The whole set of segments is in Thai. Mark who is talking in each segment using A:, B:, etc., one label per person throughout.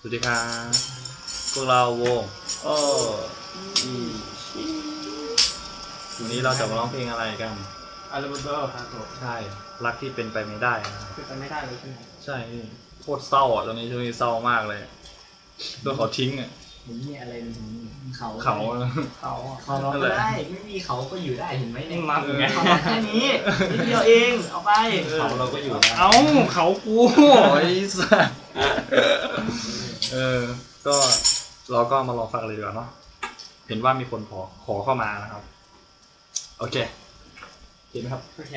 A: สวัสดีครับพวกเราวงโอ้อีชิวันนี้เราจะมาร้องเพลงอะไรกัน
B: อาร์เบอร์ครับผม
A: ใช่ รักที่เป็นไปไม่ได้นะครับ
B: คือไปไม่ได้เลยใช่ไหม
A: ใช่พี่โคตรเศร้าอะตอนนี้ช่วงนี้เศร้ามากเลยโดนเขาทิ้งอะ
C: นี่อะไรเขา
A: เขา
B: เขาอะ
C: เขาเรา
A: นั่นแห
C: ก็
A: ละ
C: ได้ไม่มีเขาก็อยู่ได้เห็นไหมเนี่ย
A: นั่นไง
C: เขาเราแค่นี้นิดเดียวเองเอาไป
A: เขาเราก็อยู่
C: ได้
A: เอ้าเขากูไอ้สัส เออ ก็เราก็มาลองฟังเลยดีกว่าเนาะเห็นว่ามีคนขอขอเข้ามานะครับ โอเคเห็นไหมครับ
B: โอเค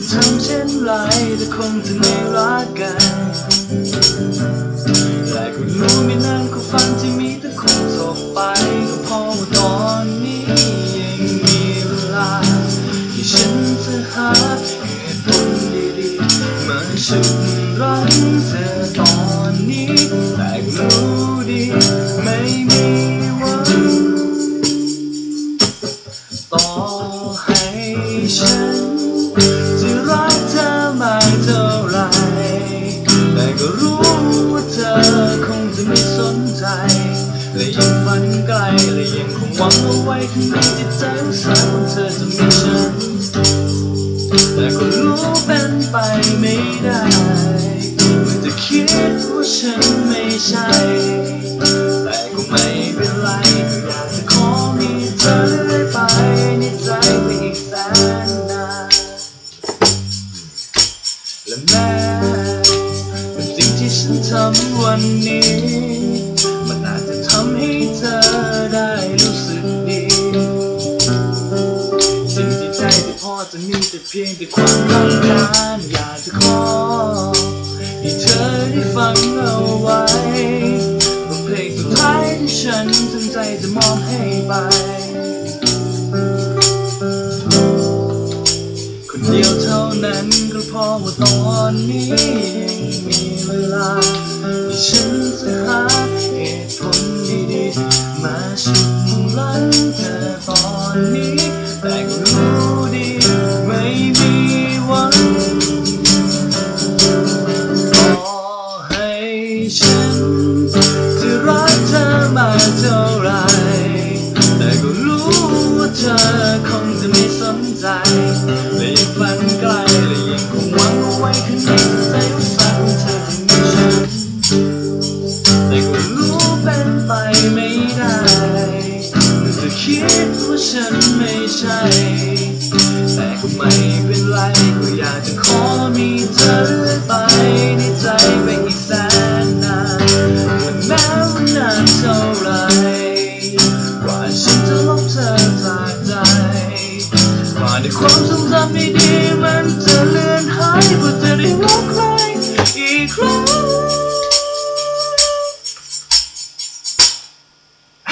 D: จะทำเช่นไรแต่คงจะไม่รักกัน ไกลและยังคงหวังเอาไว้ข้างในจิตใจว่าสักวันเธอจะมีฉันแต่ก็รู้เป็นไปไม่ได้มันจะคิดว่าฉันไม่ใช่ แต่ก็ไม่เป็นไรก็อยากจะขอมีเธอเลยไปในใจไปอีกแสนนานและแม้เป็นสิ่งที่ฉันทำวันนี้ เพียงแต่ความต้องการอยากจะขอให้เธอได้ฟังเอาไว้บทเพลงสุดท้ายที่ฉันตั้งใจจะมอบให้ไป คนเดียวเท่านั้นก็พอว่าตอนนี้ยังมีเวลาที่ฉันจะหาเหตุผลดีๆมาชุดลั ฉันจะรักเธอมากเท่าไรแต่ก็รู้ว่าเธอ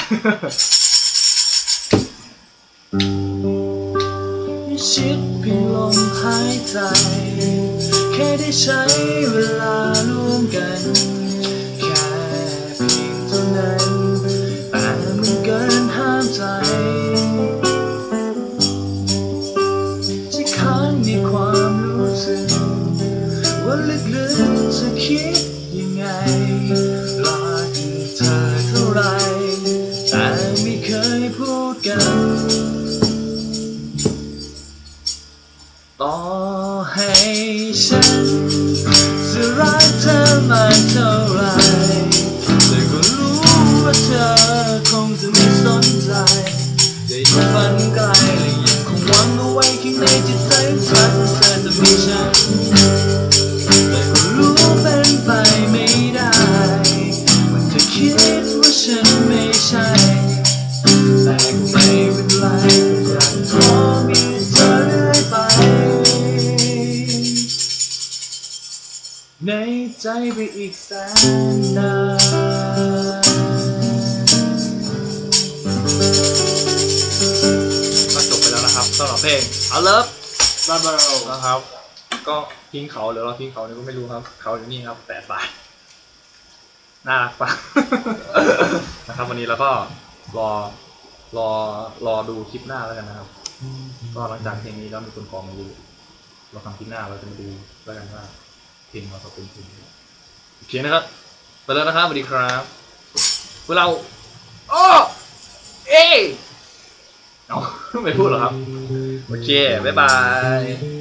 D: ชิดเพียงลมหายใจ แค่ได้ใช้เวลาร่วมกัน แต่ก็รู้เป็นไปไม่ได้ มันจะคิดว่าฉันไม่ใช่ แต่ก็ไม่เป็นไรอยากมีเธอเลยไป ในใจ
E: ไปอีกแสนนาน
D: ก็จบไปแล้วนะครับสำหรับเพลง I Love
B: บาบาโร
D: นะครับ ก็ทิ้งเขาหรือเราทิ้งเขาเนี่ยก็ไม่รู้ครับ เขาอยู่นี่ครับแปดบาทน่ารักปะนะครับ วันนี้เราก็รอรอรอดูคลิปหน้าแล้วกันนะครับ ก็หลังจากเพลงนี้แล้วมีคนขอมาดูเราทำคลิปหน้าเราจะมาดูแล้วกันว่าเพลงเราจะเป็นเพลงอะไรโอเคนะครับไปแล้วนะครับสวัสดีครับพวกเราโอ้เอ้ยเอาไม่พูดเหรอครับ โอเคบ๊ายบาย